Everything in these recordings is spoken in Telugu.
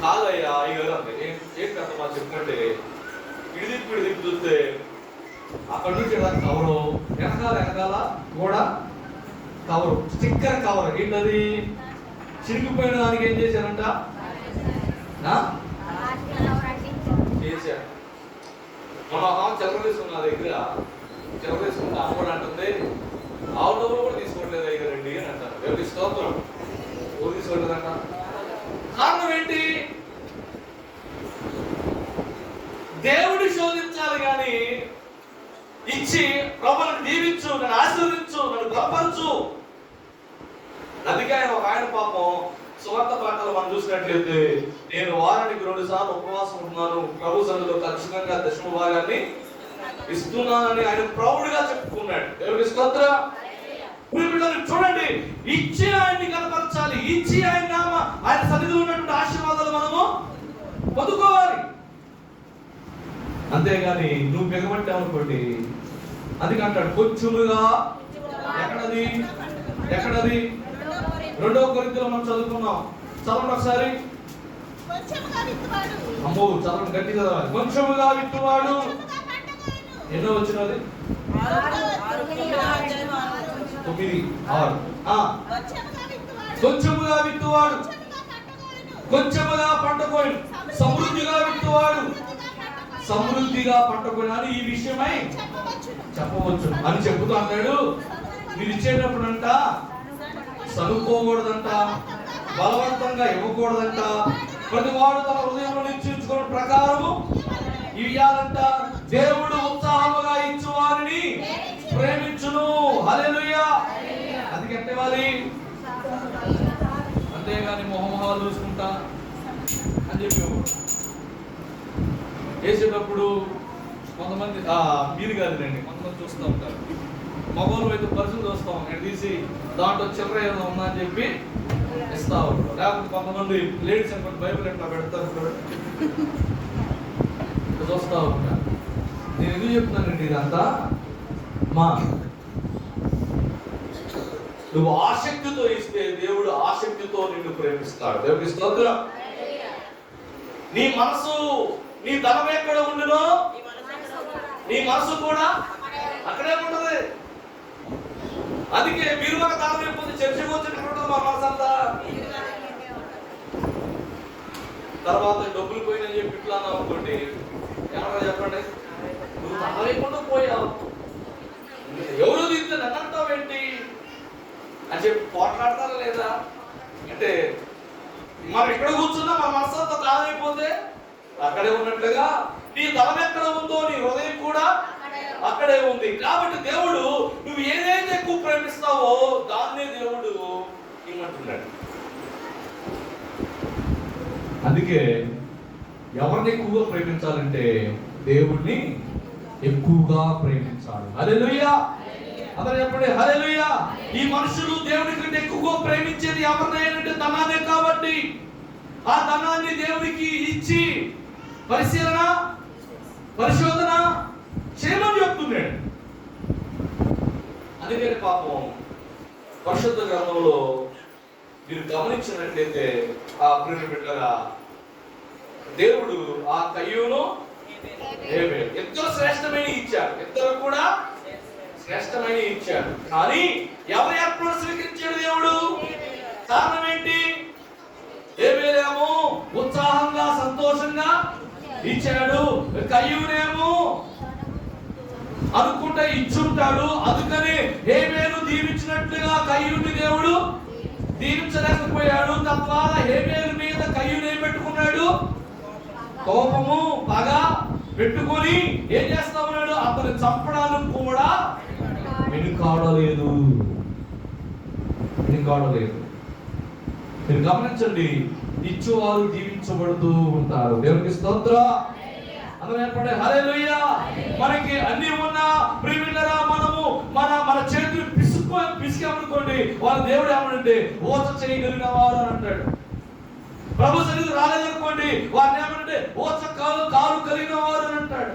కాదయ్యా అయ్యారు అంది ఏం ఏం పెద్దమ్మా చెప్పుకుంటే ఇడిదిప్పు ఇడిదిప్పు చూస్తే అక్కడి నుంచి ఇలా కవరు వెనకాల వెనకాల కూడా కవరు స్టిక్కర్ కవర్. ఏంటది? చిరిగిపోయిన దానికి ఏం చేశారంట? చేశాను మన చిల్లర తీసుకున్న నా దగ్గర చిల్లర తీసుకుంటే అమ్మ కూడా అంటుంది ఆవు డబ్బులు కూడా తీసుకోవట్లేదు దగ్గర అని అంటారు. ఎవరు స్తోత్రం ఊరు తీసుకోవట్లేదంట? కారణం ఏంటి? దేవుడు శోధించాలి కానీ ఇచ్చి ప్రభులను దీవించు నన్ను ఆశీర్వించు నన్ను గొప్పరచు అందుకే ఆయన ఒక ఆయన పాపం సువార్త పాటలు మనం చూసినట్లయితే నేను వారానికి రెండు సార్లు ఉపవాసం ఉంటున్నాను. ప్రభు సన్నిధిలో ఖచ్చితంగా దశమ భాగాన్ని ఇస్తున్నానని ఆయన ప్రౌడ్గా చెప్పుకున్నాడు. దేవుడికి స్తోత్ర. ప్రియమిత్రులారా, చూడండి. ఇచ్చి ఆయన్ని కనపరచాలి. ఇచ్చి ఆయన నామ ఆయన సన్నిధిలో ఉన్నటువంటి ఆశీర్వాదాలు మనము పొందుకోవాలి. అంతేగాని నువ్వు బిగబట్టావు అనుకోండి. అది అంటాడు కొంచెముగా ఎక్కడది? ఎక్కడది? రెండో కొరింతలో మనం చదువుకున్నాం. చదవండి ఒకసారి. అమ్మో చదవండి గట్టి చదవాలి. కొంచెముగా విత్తువాడు. ఎన్నో వచ్చినది? ఆరు. కొంచెముగా విత్తువాడు. కొంచెముగా విత్తువాడు సమృద్ధిగా విత్తువాడు. సమృద్ధిగా పంటకోయి ఈ విషయమై చెప్పవచ్చు. అని చెబుతూ అన్నాడు. మీరు ఇచ్చేటప్పుడంట చదువుకోకూడదంట బలవంతంగా ఇవ్వకూడదంట. ప్రతి వాడు తన హృదయంలో నిశ్చయించుకున్న ప్రకారము ఇవ్వాలంట దేవుడు ఉత్సాహముగా ఇచ్చు వారిని ప్రేమించును. హలెలుయా ఇవ్వాలి. అంతేగాని మొహమొహాలు చూసుకుంటా అని చెప్పి వేసేటప్పుడు కొంతమంది మీరు కాదులేండి కొంతమంది చూస్తూ ఉంటారు. మగవాళ్ళు అయితే పరిస్థితులు చూస్తాం నేను తీసి దాంట్లో చిల్లర ఏదో ఉందా అని చెప్పి ఇస్తా ఉంటారు. లేకపోతే కొంతమంది లేడీస్ అనుకోండి బైబిల్ ఎట్లా పెడతారు చూడండి. చూస్తా ఉంటారు. నేను ఎందుకు చెప్తున్నానండి ఇదంతా? మా నువ్వు ఆసక్తితో ఇస్తే దేవుడు ఆసక్తితో నిన్ను ప్రేమిస్తాడు. దేవుడి స్తోత్రం. నీ మనసు నీ ధనం ఎక్కడ ఉండునో? నీ మనసు కూడా అక్కడే ఉంటది. అందుకే మీరు మన ధనం అయిపోతే చర్చకు వచ్చినట్టు మా మనసు అంతా తర్వాత డబ్బులు పోయినని చెప్పి ఇట్లా అనుకోండి ఏమన్నా చెప్పండి? నువ్వు ధనం లేకుండా పోయావు. ఎవరు తీస్తే నన్ను ఏంటి అని చెప్పి పోట్లాడతారా లేదా? అంటే మనం ఇక్కడ కూర్చున్నా మన మనసు అంతా అక్కడే ఉన్నట్లుగా నీ తలం ఎక్కడ ఉందో నీ హృదయం కూడా అక్కడే ఉంది. కాబట్టి దేవుడు నువ్వు ఏదైతే ఎక్కువ ప్రేమిస్తావో దాన్నే దేవుడు ఇమ్మంటున్నాడు. అందుకే ఎవరిని ఎక్కువగా ప్రేమించాలంటే దేవుణ్ణి ఎక్కువగా ప్రేమించాలి. హల్లెలూయా! అందరూ చెప్పండి హల్లెలూయా ఈ మనుషులు దేవుని కంటే ఎక్కువగా ప్రేమించేది ఎవరినైనా ధనాన్ని కాబట్టి ఆ ధనాన్ని దేవునికి ఇచ్చి పరిశీలన పరిశోధన చేయమని చెప్తున్నాడు. అందుకని పాపం పరిశుద్ధ గ్రంథంలో మీరు గమనించినట్లయితే ఆ ప్రియ బిడ్డగా దేవుడు ఆ కయ్యూను ఇద్దరు శ్రేష్టమైన ఇచ్చాడు. ఇద్దరు కూడా? శ్రేష్టమైన ఇచ్చాడు. కానీ ఎవరు ఎప్పుడు స్వీకరించాడు దేవుడు? కారణం ఏంటి? ఏమేలేమో ఉత్సాహంగా సంతోషంగా ఇచ్చాడు. కయ్యూనేమో అనుకుంటే ఇచ్చుంటాడు. అందుకని హేబేలు దీవించినట్లుగా కయ్యూని దేవుడు దీవించలేకపోయాడు తద్వారా ఏమేరు మీద కయ్యూని ఏం పెట్టుకున్నాడు? కోపము పగ పెట్టుకొని ఏం చేస్తా ఉన్నాడు? అతను చంపడానికి కూడా వెనుకాడలేదు వెనుకాడలేదు మీరు గమనించండి ఇచ్చేవారు జీవించబడుతూ ఉంటారు. దేవునికి స్తోత్ర. అందరూ ఏర్పడే మనకి అన్ని ఉన్నా ప్రియమిల్లరా మనము మన మన చేతులు పిసుకు పిసికామనుకోండి వాళ్ళ దేవుడు ఏమనంటే ఓచ చేయగలిగిన వారు అని అంటాడు. ప్రభు సన్నిధి రాలేదనుకోండి వారిని ఏమనంటే ఓచ కాలు కాలు కలిగిన వారు అని అంటాడు.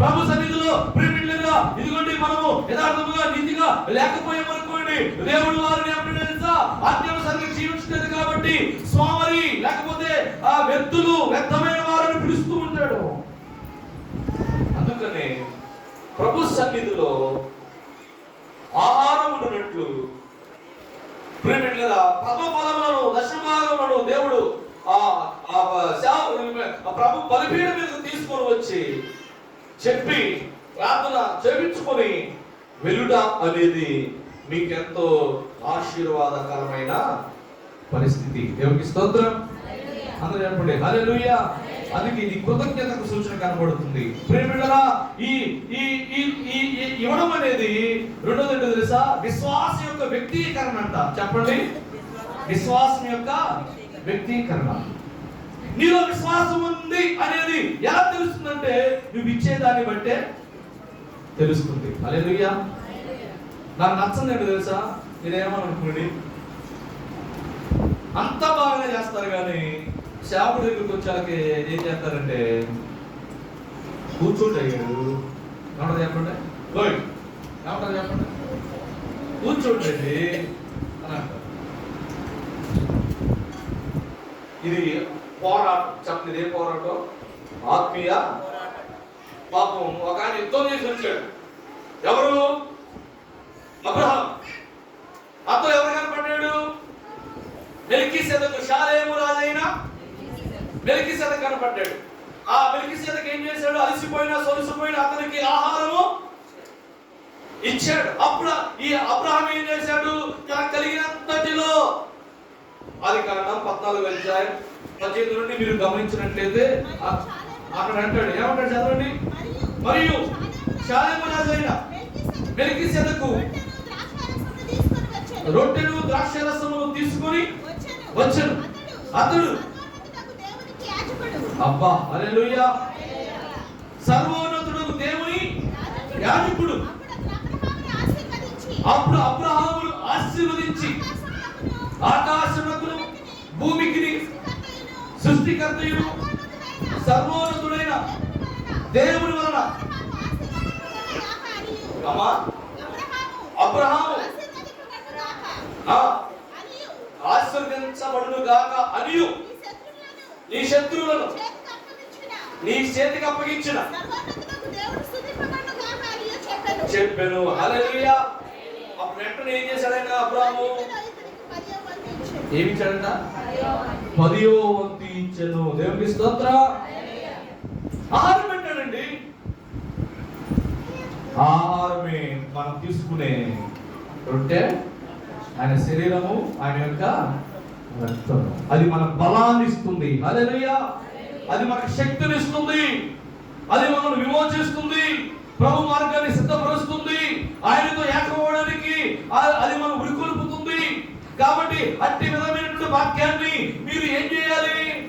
ప్రభు సన్నిధిలో ప్రియమిల్లరా ఇదిగోండి మనము యథార్థముగా నీతిగా లేకపోయామనుకోండి దేవుడు వారిని ఏమన్నా తెలుసా? అత్యవసరంగా జీవించలేదు కాబట్టి స్వామి లేకపోతే ఆ వ్యక్తులు వ్యర్థమైన వారిని పిలుస్తూ ఉంటాడు. అందుకనే ప్రభు సన్నిధిలో ఆహారం ఉన్నట్లు కదా? ప్రభు ఫలములను దశభాగములను దేవుడు ఆ ఆ ప్రభు బలిపీఠం మీద తీసుకొని వచ్చి చెప్పి ప్రార్థన చేపించుకొని వెలుట అనేది మీకెంతో ఆశీర్వాదకరమైన పరిస్థితి. దేవునికి స్తోత్రం. అందరూ చెప్పండి లూయ అందుకే ఇది కృతజ్ఞతకు సూచన కనబడుతుంది. ప్రేమిడరా ఈ ఈ ఈ ఇవ్వడం అనేది రెండోది ఏంటో తెలుసా? విశ్వాసం యొక్క వ్యక్తీకరణ అంట. చెప్పండి. విశ్వాసం యొక్క వ్యక్తీకరణ. నీలో విశ్వాసం ఉంది అనేది ఎలా తెలుస్తుందంటే నువ్వు ఇచ్చేదాన్ని బట్టే తెలుస్తుంది. రుయ్యా నాకు నచ్చంది ఏంటో తెలుసా? మీరేమనుకోండి అంత బాగానే చేస్తారు కానీ చేపల దగ్గరికి వచ్చాక ఏం చేస్తారంటే కూర్చోండి అయ్యాడు ఏమంటారు చెప్పండి? ఓయ్ ఏమంటారు చెప్పండి? కూర్చోండి అని అంటారు. ఇది పోరాటం. చెప్పండి ఇదే పోరాటం? ఆత్మీయ పాపం ఒక ఆయన యుద్ధం చేసి వచ్చాడు. ఎవరు? అబ్రహాం. అతను ఎవరు కనపడ్డాడు? మెలికి సెదకు షాలేము రాజైన? మెలికి సెద కనపడ్డాడు. ఆ మెలికి సెదకు ఏం చేశాడు? అలసిపోయినా సొలసిపోయినా అతనికి ఆహారము ఇచ్చాడు. అప్పుడు ఈ అబ్రహం ఏం చేశాడు? తనకు కలిగినంతటిలో అది కారణం పద్నాలుగు అధ్యాయం పద్దెనిమిది నుండి మీరు గమనించినట్లయితే అక్కడ అంటాడు ఏమంటాడు చదవండి? మరియు షాలేము రాజైన మెలికి సెదకు రొట్టెను ద్రాక్షరసమును తీసుకొని వచ్చెను. అతడు అబ్బా హల్లెలూయా. సర్వోన్నతుడు దేవుని యాజకుడు. అప్పుడు అబ్రహాములు ఆశీర్వదించి ఆకాశమునకును భూమికి సృష్టికర్తయుడు సర్వోన్నతుడైన దేవుని వలన. అమ్మా? అబ్రహాము. ఆ. ఆశీర్వదించబడును గాక అనియు. నీ శత్రువులను నీ చేతికి అప్పగించిన. చెప్పాను. హలలుయా అప్పుడు వెంటనే ఏం చేశాడైనా అబ్రాము ఏమి ఇచ్చాడంట పదియో వంతు ఇచ్చాను. దేవునికి స్తోత్ర. ఆహారం పెట్టాడండి. ఆహారమే మనం తీసుకునే రొట్టె ఆయన శరీరము ఆయన యొక్క రక్తం అది మన బలాన్ని ఇస్తుంది. హల్లెలూయా. అది మనకు శక్తిని ఇస్తుంది. అది మనల్ని విమోచిస్తుంది. ప్రభు మార్గాన్ని సిద్ధపరుస్తుంది. ఆయనతో ఏకమవడానికి అది మనం ఉరికొల్పుతుంది కాబట్టి అట్టి విధమైనటువంటి వాక్యాన్ని మీరు ఏం చేయాలి?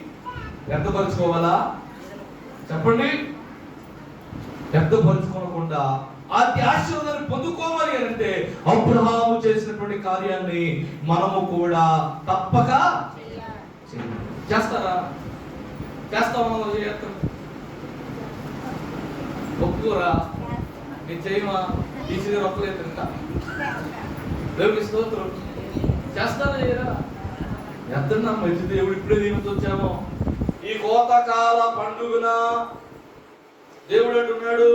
వ్యర్థపరచుకోవాలా చెప్పండి. పెద్ద పరుచుకోకుండా ఆ ఆశీర్వాదాన్ని పొందుకోవాలి అంటే అబ్రహాము చేసినటువంటి కార్యాన్ని మనము కూడా తప్పక చేస్తారా? చేస్తామా చేస్తాం ఒప్పుకోరా? నేను చేయమా? ఈ దగ్గర ఒక్కలేదు తింటా స్తోత్రం. చేస్తారా? చేయరా? ఎంత మంచి దేవుడు ఇప్పుడే దీనికి వచ్చామో. ఈ కోతకాల పండుగన దేవుడు అంటున్నాడు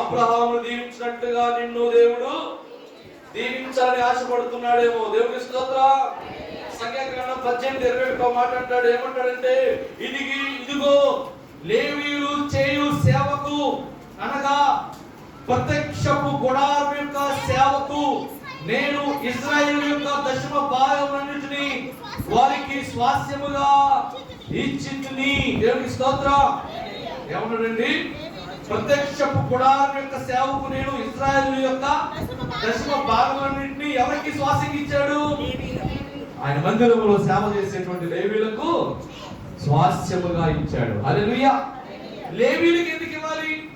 అబ్రహామును దీవించినట్టుగా నిన్ను దేవుడు దీవించాలని ఆశపడుతున్నాడేమో. దేవుడి స్తోత్ర. సంఖ్యాగ్రంథం పద్దెనిమిది ఇరవై ఒకటో మాట అంటాడు. ఏమంటాడంటే ఇదిగి ఇదిగో లేవీలు చేయు సేవకు అనగా ప్రత్యక్షపు గుడారం యొక్క సేవకు నేను ఇజ్రాయిల్ యొక్క దశమ భాగములన్నిటిని వారికి స్వాస్యముగా ఇచ్చింది దేవునికి స్తోత్రం. ఏమన్నాడండి? ప్రత్యక్షపు గుడారం యొక్క సేవకు నేను ఇస్రాయల్ యొక్క దశమ భాగములన్నింటినీ ఎవరికి స్వాస్యంగా ఆయన మందిరంలో సేవ చేసేటువంటి లేవీలకు స్వాస్యముగా ఇచ్చాడు. హల్లెలూయా. లేవీలకు ఎందుకు ఇవ్వాలి?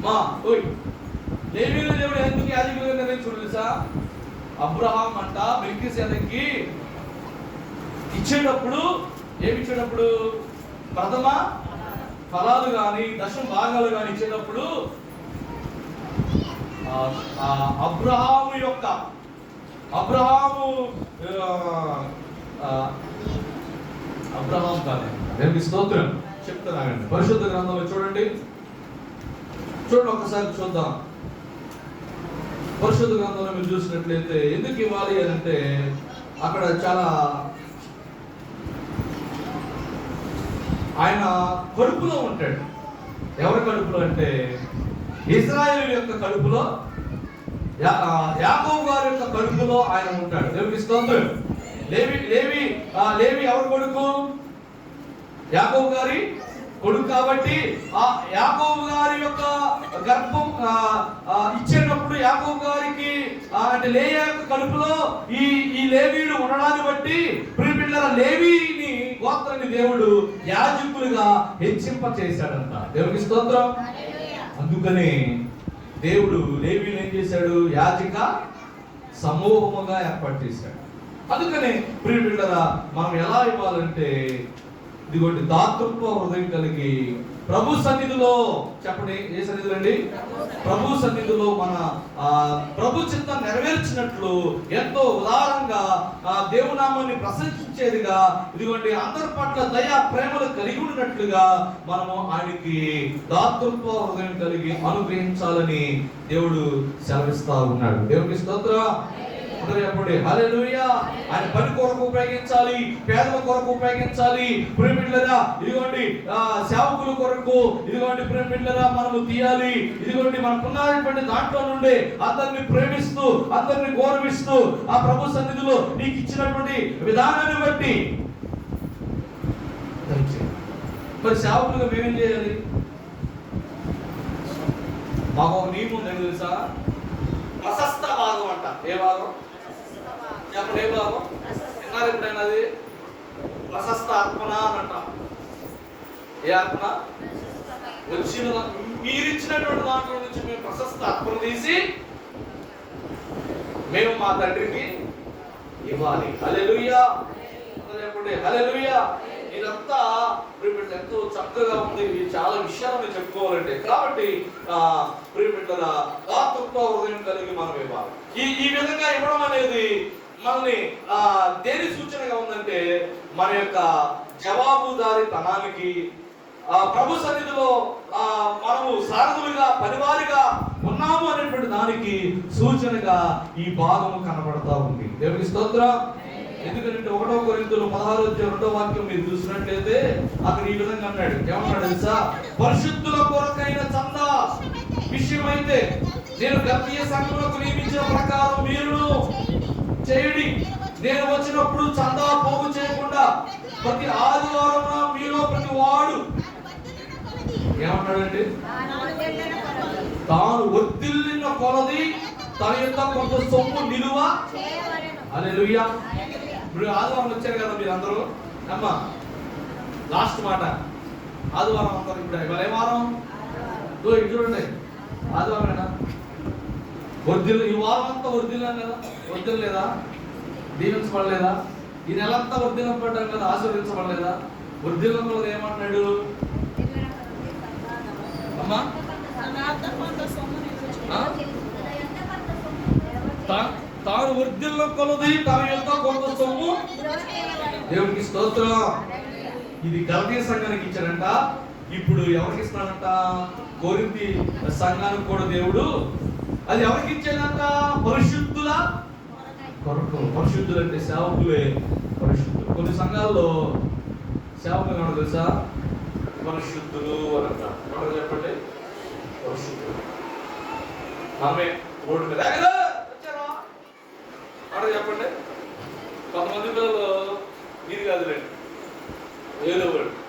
మా ఓయ్. లేవీలు దేవుడు ఎందుకు యాజకులుగా నిర్ణయించుడు తెలుసా? అబ్రహాం అంట మెల్కిసెదకి ఇచ్చేటప్పుడు ఏమి ఇచ్చేటప్పుడు? ప్రథమ ఫలాలు కానీ దశమ భాగాలు కానీ ఇచ్చేటప్పుడు అబ్రహాము యొక్క అబ్రహాము అబ్రహాం కాదు. దేవునికి స్తోత్రం. చెప్తానండి పరిశుద్ధ గ్రంథంలో చూడండి. చూడండి ఒకసారి చూద్దాం. పరిశుద్ధ గ్రంథంలో మీరు చూసినట్లయితే ఎందుకు ఇవ్వాలి అని అంటే అక్కడ చాలా ఆయన కడుపులో ఉంటాడు. ఎవరి కడుపులో అంటే ఇజ్రాయేల్ యొక్క కడుపులో యా- యాకోబు గారి యొక్క కడుపులో ఆయన ఉంటాడు. దేవునికి స్తోత్రం. లేవి లేవి లేవి ఎవరి కొడుకు? యాకోబు గారి కొడుకు కాబట్టి ఆ యాకోబు గారి యొక్క గర్భం ఇచ్చేటప్పుడు యాకోబు గారికి అంటే లేయా యొక్క కడుపులో ఈ ఈ లేవీడు ఉండడాన్ని బట్టి ప్రియపిల్లల లేవీని గోత్రాన్ని దేవుడు యాజకులుగా హెచ్చింప చేశాడంట దేవునికి స్తోత్రం. అందుకని దేవుడు లేవీని ఏం చేశాడు? యాజక సమూహముగా ఏర్పాటు చేశాడు. అందుకని ప్రియ బిడ్డరా మనం ఎలా ఇవ్వాలంటే ఇదిగోండి దాతృత్వ హృదయం కలిగి ప్రభు సన్నిధిలో చెప్పండి ఏ సన్నిధిలో అండి? ప్రభు సన్నిధిలో మన ఆ, ప్రభు చిత్తం నెరవేర్చినట్లు ఎంతో ఉదారంగా ఆ దేవునామాన్ని ప్రశంసించేదిగా ఇదిగోండి అందరి పట్ల దయా ప్రేమలు కలిగి ఉన్నట్లుగా మనము ఆయనకి దాతృత్వ హృదయం కలిగి అనుగ్రహించాలని దేవుడు సెలవిస్తా ఉన్నాడు. దేవునికి స్తోత్రం. చెప్పండి హల్లెలూయా. ఆయన పని కొరకు ఉపయోగించాలి పేదల కొరకు ఉపయోగించాలి. ప్రేమిళ్ళరా ఇదిగోండి సేవకుల కొరకు ఇదిగోండి ప్రేమిళ్ళరా మనము తీయాలి. ఇదిగోండి మనకున్నటువంటి దాంట్లో నుండి అందరిని ప్రేమిస్తూ అందరిని గౌరవిస్తూ ఆ ప్రభు సన్నిధిలో నీకు ఇచ్చినటువంటి విధానాన్ని బట్టి. మరి సేవకులుగా మేమేం చేయాలి? మాకు ఒక నియమం తెలుసా? ప్రశస్త భాగం అంట. ఏ భాగం అప్పుడు ఏం భాగం విన్నారు ఎప్పుడైనా అది? ప్రశస్త ఆత్మన అని అంట. ఏ ఆత్మ వచ్చిన మీరిచ్చినటువంటి దాంట్లో నుంచి మేము ప్రశస్త ఆత్మను తీసి మేము మా తండ్రికి ఇవ్వాలి. హల్లెలూయా. అందరూ చెప్పండి హల్లెలూయా. ఇదంతా ప్రిమిట్ ఎంతో చక్కగా ఉంది. చాలా విషయాలు నేను చెప్పుకోవాలంటే. కాబట్టి ఆ ప్రిమిట్ల దాతృత్వ హృదయం కలిగి మనం ఇవ్వాలి. ఈ ఈ విధంగా ఇవ్వడం అనేది మనల్ని ఆ దేని సూచనగా ఉందంటే మన యొక్క జవాబుదారీతనానికి ఆ ప్రభు సన్నిధిలో ఆ మనము సారథులుగా పనివారిగా ఉన్నాము అనేటువంటి దానికి సూచనగా ఈ భాగము కనబడతా ఉంది. దేవునికి స్తోత్రం. ఎందుకంటే ఒకటో కొరింతలు పదహారు అధ్యాయం రెండో వాక్యం మీరు చూసినట్లయితే అక్కడ ఈ విధంగా అన్నాడు. ఏమన్నాడు తెలుసా? పరిశుద్ధుల కొరకైన చందా విషయమైతే నేను గతీయ సంఘములకు నియమించిన ప్రకారం మీరు చేయుడి. నేను వచ్చినప్పుడు చందా పోగు చేయకుండా ప్రతి ఆదివారం మీలో ప్రతి వాడు ఏమంటాడండి తాను ఒత్తిళ్ళిన కొలది తన యొక్క కొంత సొమ్ము నిలువ హల్లెలూయా. ఇప్పుడు ఆదివారం వచ్చారు కదా మీరు అందరూ అమ్మా లాస్ట్ మాట. ఆదివారం అందరూ ఇప్పుడు. ఇవాళ ఏ వారం? ఇటు చూడండి. ఆదివారమేనా వర్ధిల్లు ఈ వారం అంతా వర్ధిల్లాం కదా? వర్ధిల్లేదా దీవించబడలేదా? ఈ నెలంతా పడ్డాం కదా? ఆశీర్వదించబడలేదా? వర్ధిల్లకుండా ఏమంటున్నాడు? అమ్మా? తాను వర్ధిల్ల కొలది తన యొక్క కొంత సొమ్ము. దేవునికి స్తోత్రం. ఇది గలతీయ సంఘానికి ఇచ్చాడంట. ఇప్పుడు ఎవరికి ఇస్తున్నాడంట? కోరింది సంఘానికి కూడా దేవుడు అది ఎవరికి ఇచ్చాడంట పరిశుద్ధుల కొరకు. పరిశుద్ధులు అంటే సేవకులే. పరిశుద్ధులు. కొన్ని సంఘాల్లో సేవకులు ఏమన్నా తెలుసా? పరిశుద్ధులు అని అంటారు చెప్పండి? పరిశుద్ధులు. ఆమె రోడ్డు మీద. "ఎగరా, వచ్చారా?" మాట చెప్పండి? కొంతమంది పిల్లలు మీరు కాదులేండి. ఏదో వాడు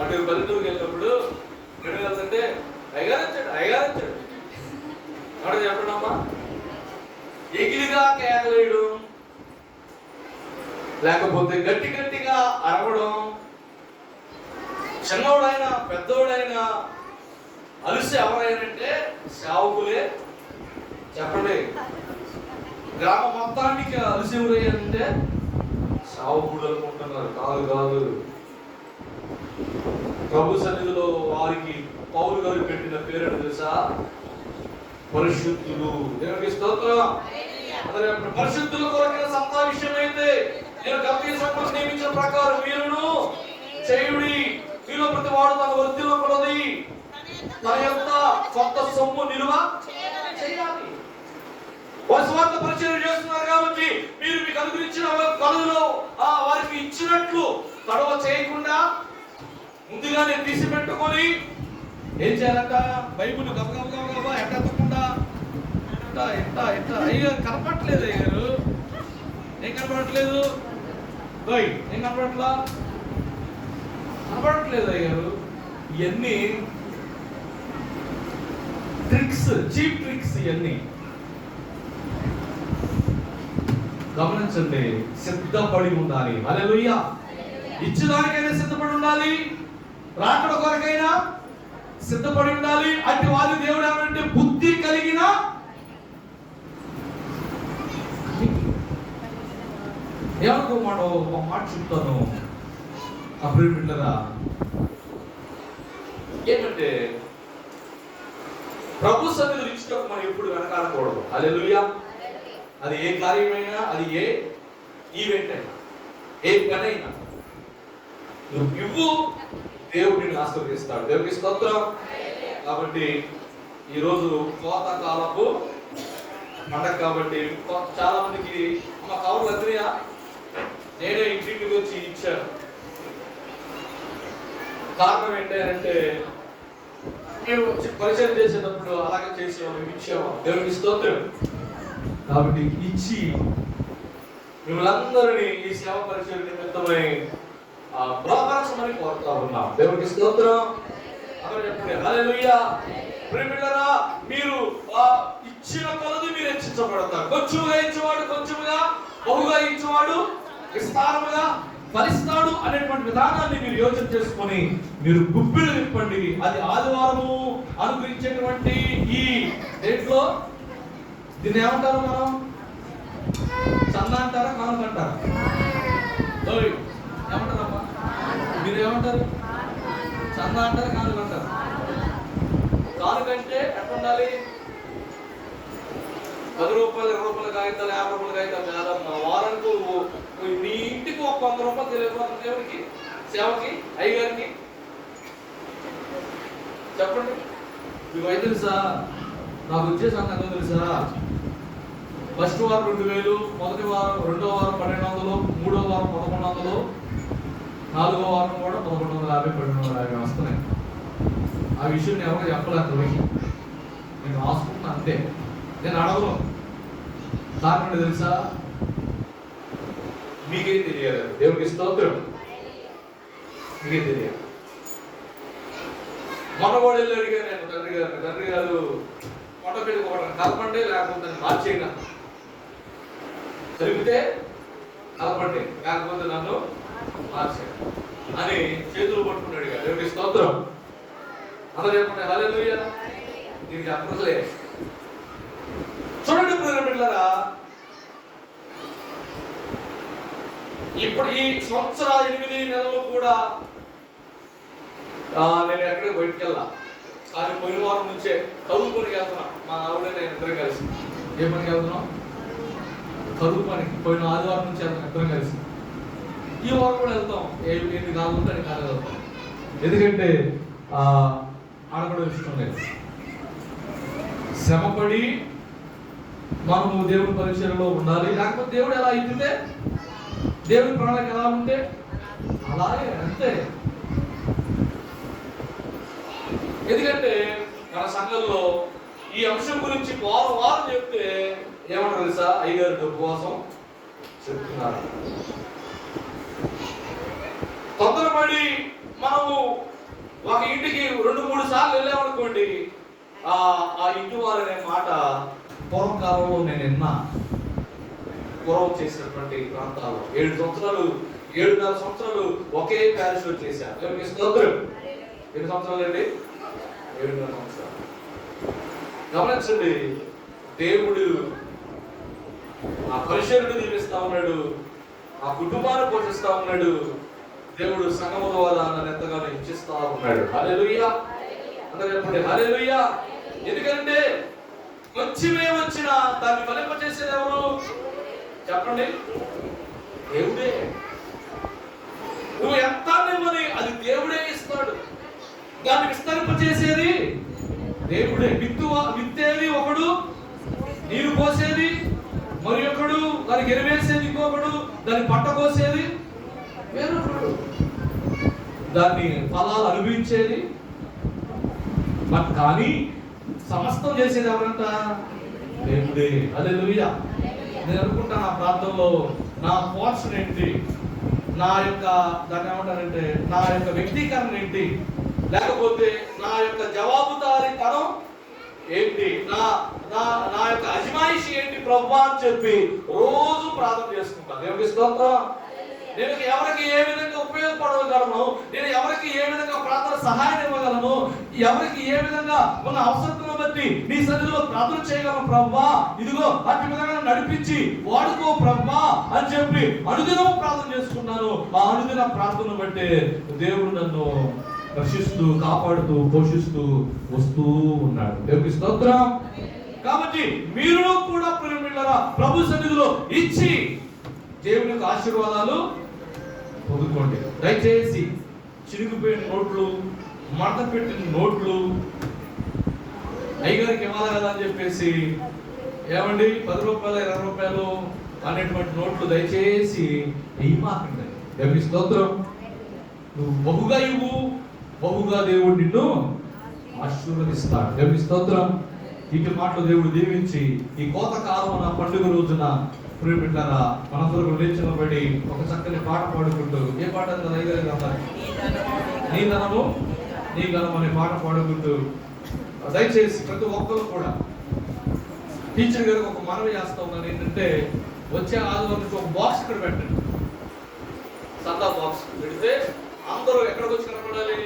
అటు పల్లెటూరుకి వెళ్ళినప్పుడు ఎక్కడ వెళ్తుంటే అయ్యగారు వచ్చాడు అయ్యగారు వచ్చాడు. మాట చెప్పడమ్మా ఎగిరిగా కేకలేయడం లేకపోతే గట్టి గట్టిగా అరవడం చిన్నోడైనా పెద్దోడైనా అలిసి ఎవరైనంటే సేవకులే చెప్పండి. గ్రామ మొత్తానికి అలిసి ఎవరయ్యారంటే సేవకుడు అనుకుంటున్నారు. కాదు కాదు. ప్రభు సన్నిధిలో వారికి పౌరు గారు పెట్టిన పేరు తెలుసా? పరిశుద్ధులు. దేవునికి స్తోత్రం. పరిశుద్ధుల కొరకైన సంతా విషయమైతే నేను గంభీర సంపద నియమించిన ప్రకారం మీరును చేయుడి. మీలో ప్రతి వాడు తన వృత్తిలో కొలది తన యొక్క సొంత సొమ్ము నిలువ చేయాలి. వసవార్త పరిచయం చేస్తున్నారు కాబట్టి మీరు మీకు అనుగ్రహించిన కలుగులో ఆ వారికి ఇచ్చినట్లు తడవ చేయకుండా ముందుగానే తీసి పెట్టుకొని ఏం చేయాలంట? బైబుల్ గబగబ గబగబ ఎక్కడ ఎట్ట ఎట్ట ఎట్ట అయ్యో కనపడట్లేదు అయ్యారు ఏం కనపడట్లేదు? ఓయ్. ఏం కనపడట్లా? కనపడట్లేదు అయ్యారు ఇవన్నీ ట్రిక్స్ చీప్ ట్రిక్స్ ఇవన్నీ గమనించండి సిద్ధపడి ఉండాలి. అలెలుయ్య ఇచ్చేదానికైనా సిద్ధపడి ఉండాలి. రాకడ కొరకైనా సిద్ధపడి ఉండాలి. అట్టి వారి దేవుడు ఏమంటే బుద్ధి కలిగిన ఏమనుకోమాడు ఒక మాట చెప్తాను. అప్పుడు బిడ్డరా ఏమంటే ప్రభు సన్నిధులు ఇచ్చినప్పుడు మనం ఎప్పుడు వెనకాడకూడదు. అలెలుయ్యా అది ఏ కార్యమైనా అది ఏ ఈవెంట్ అయినా ఏ పని అయినా. నువ్వు ఇవ్వు దేవుడిని ఆశీర్వదిస్తాడు దేవుడికి స్తోత్రం. కాబట్టి ఈరోజు కోత కాలపు పండగ కాబట్టి చాలా మందికి అమ్మ కవర్లు అద్దరియా నేనే ఇంటింటికి వచ్చి ఇచ్చాను. కారణం ఏంటంటే మేము పరిచయం చేసేటప్పుడు అలాగే చేసాము మేము ఇచ్చాము దేవుడికి స్తోత్రం. కాబట్టి ఇచ్చి మిమ్మల్ందరినీ ఈ సేవ పరిచయం నిమిత్తమై ఆ, కోరుతా ఉన్నాం. దేవుడికి స్తోత్రం. అక్కడ చెప్పండి. హల్లెలూయా. ప్రియమిళ్ళరా మీరు ఆ ఇచ్చిన కొలది మీరు హెచ్చించబడతారు. కొంచెముగా ఇచ్చేవాడు కొంచెముగా బహుగా ఇచ్చేవాడు విస్తారముగా ఫలిస్తాడు అనేటువంటి విధానాన్ని మీరు యోచన చేసుకొని మీరు గుప్పిలు నింపండి అది ఆదివారము అనుగ్రహించేటువంటి ఈ డేట్లో దీన్ని ఏమంటారు మనం? చంద అంటారా కానుక అంటారా ఏమంటారమ్మా? మీరు ఏమంటారు చంద అంటారా కానుక అంటారు కానుకంటే ఎట్లా ఉండాలి పది రూపాయలు ఇరవై రూపాయల కాగితాలు యాభై రూపాయల కాగితాలు కాదమ్మా. వారానికి మీ నీ ఇంటికి ఒక వంద రూపాయలు తెలియకపోతుంది దేవుడికి సేవకి అయ్యగారికి? చెప్పండి. మీకు అయితే తెలుసా? నాకు వచ్చే సంగతి తెలుసా? ఫస్ట్ వారం రెండు వేలు మొదటి వారం రెండో వారం పన్నెండు వందలు మూడో వారం పదకొండు వందలు నాలుగో వారం కూడా పదకొండు వందల యాభై పన్నెండు వందల యాభై వస్తున్నాయి. ఆ విషయం నేను ఎవరు చెప్పలేదు నేను రాసుకుంటున్నా అంతే. నేను అడగను. కారణం తెలుసా? మీకేం తెలియదు దేవుడికి స్తోత్రం. మీకే తెలియదు మొన్న కూడా వెళ్ళి అడిగాను నేను తండ్రి గారు తండ్రి గారు పొట్ట పెట్టుకోవడం కలపండి లేకపోతే మార్చేయన జరిగితే కలపండి లేకపోతే నన్ను మార్చేయండి అని చేతులు పట్టుకుని అడిగాడు దేవుడి స్తోత్రం. అందరూ చెప్పండి హలే దీనికి చెప్పట్లే చూడండి ప్రియమైన ఇప్పుడు ఈ సంవత్సర ఎనిమిది నెలలు కూడా నేను ఎక్కడికి బయటికి వెళ్ళా కానీ పోయిన వారం నుంచే చదువుకొని వెళ్తున్నాను వెళ్తున్నా. మా ఆవిడ నేను ఇద్దరం కలిసి. ఏ పనికి వెళ్తున్నాం చదువు పని పోయిన ఆదివారం నుంచి వెళ్తాం ఇద్దరం కలిసి. ఈ వారం కూడా వెళ్తాం. ఏ ఎన్ని కాదు అని కాదు వెళ్తాం. ఎందుకంటే ఆ, ఆడపడ ఇష్టం లేదు. శ్రమపడి మనము దేవుడి పరిచయంలో ఉండాలి. లేకపోతే దేవుడు ఎలా అయితే దేవుని ప్రణాళిక ఎలా ఉంటే? అలాగే అంతే. ఎందుకంటే మన సంఘంలో ఈ అంశం గురించి వారం వారం చెప్తే ఏమంటారు తెలుసా? అయ్యగారు డబ్బు కోసం చెప్తున్నారు. తొందరపడి మనము ఒక ఇంటికి రెండు మూడు సార్లు వెళ్ళామనుకోండి ఆ ఆ ఇంటి వారు అనే మాట పూర్వకాలంలో నేను విన్నా. పూర్వం చేసినటువంటి ప్రాంతాల్లో. ఏడు సంవత్సరాలు ఏడున్నర సంవత్సరాలు ఒకే ప్యారిస్లో చేశారు. స్తోత్రం ఎన్ని సంవత్సరాలు అండి? ఏడున్నర సంవత్సరాలు. గమనించండి దేవుడు ఆ పరిశుద్ధుడు దీవిస్తా ఉన్నాడు ఆ కుటుంబాన్ని పోషిస్తా ఉన్నాడు దేవుడు సంగమ ద్వారా నన్ను ఎంతగానో ఇచ్చిస్తా ఉన్నాడు. హల్లెలూయా. అందరూ చెప్పండి హల్లెలూయా. ఎందుకంటే కొంచెమే వచ్చినా దాన్ని ఫలింప చేసేది ఎవరు? చెప్పండి. దేవుడే. నువ్వు ఎంత ఇవ్వని అది దేవుడే ఇస్తాడు. దాన్ని విస్తరింపచేసేది దేవుడే. విత్తు విత్తేది ఒకడు నీరు పోసేది మరి ఒకడు దానికి ఎరివేసేది ఇంకొకడు దాన్ని పంట కోసేది వేరొకడు. దాన్ని ఫలాలు అనుభవించేది. మరి కానీ సమస్తం చేసేది ఎవరంట? దేవుడే. అదే నేను అనుకుంటా నా ప్రాంతంలో నా పోర్షన్ ఏంటి? నా యొక్క దాన్ని ఏమంటారంటే నా యొక్క వ్యక్తీకరణ ఏంటి? లేకపోతే నా యొక్క జవాబుదారీతనం ఏంటి? నా నా నా యొక్క అజమాయిషి ఏంటి? ప్రభు అని చెప్పి రోజు ప్రార్థన చేసుకుంటాను దేవుడికి స్తోత్రం. నేను ఎవరికి ఏ విధంగా ఉపయోగపడగలను? నేను ఎవరికి ఏ విధంగా ప్రార్థన సహాయం ఇవ్వగలను? ఎవరికి ఏ విధంగా ఉన్న అవసరతను బట్టి నీ సన్నిధిలో ప్రార్థన చేయగలను ప్రభా ఇదిగో అట్టి విధంగా నడిపించి వాడుకో ప్రభా అని చెప్పి అనుదినం ప్రార్థన చేసుకున్నాను ఆ అనుదిన ప్రార్థన బట్టి దేవుడు నన్ను రక్షిస్తూ కాపాడుతూ పోషిస్తూ వస్తూ ఉన్నాడు. దేవుడికి స్తోత్రం. కాబట్టి మీరు కూడా ప్రేమిళ్ళరా ప్రభు సన్నిధిలో ఇచ్చి దేవుని యొక్క ఆశీర్వాదాలు పొందుకోండి. దయచేసి చిరిగిపోయిన నోట్లు మడత పెట్టిన నోట్లు అయ్యగారికి ఇవ్వాలి కదా అని చెప్పేసి ఏమండి పది రూపాయలు ఇరవై రూపాయలు అనేటువంటి నోట్లు దయచేసి వెయ్యమాకండి దేవుని స్తోత్రం. నువ్వు బహుగా ఇవ్వు బహుగా దేవుడు నిన్ను ఆశీర్వదిస్తాడు. దేవుని స్తోత్రం. ఇటు మాటలు దేవుడు దీవించి ఈ కోత కాలం నా పండుగ రోజున ప్రియమిట్టారా మనందరూ లేచినబడి ఒక చక్కని పాట పాడుకుంటూ ఏ పాట అన్నది కదా? నీ ధనము నీ ధనం అనే పాట పాడుకుంటూ దయచేసి ప్రతి ఒక్కరు కూడా టీచర్ గారికి ఒక మనవి చేస్తా ఉన్నాను. ఏంటంటే వచ్చే ఆదివారం ఒక బాక్స్ ఇక్కడ పెట్టండి. సందా బాక్స్ పెడితే అందరూ ఎక్కడికి వచ్చి కనపడాలి?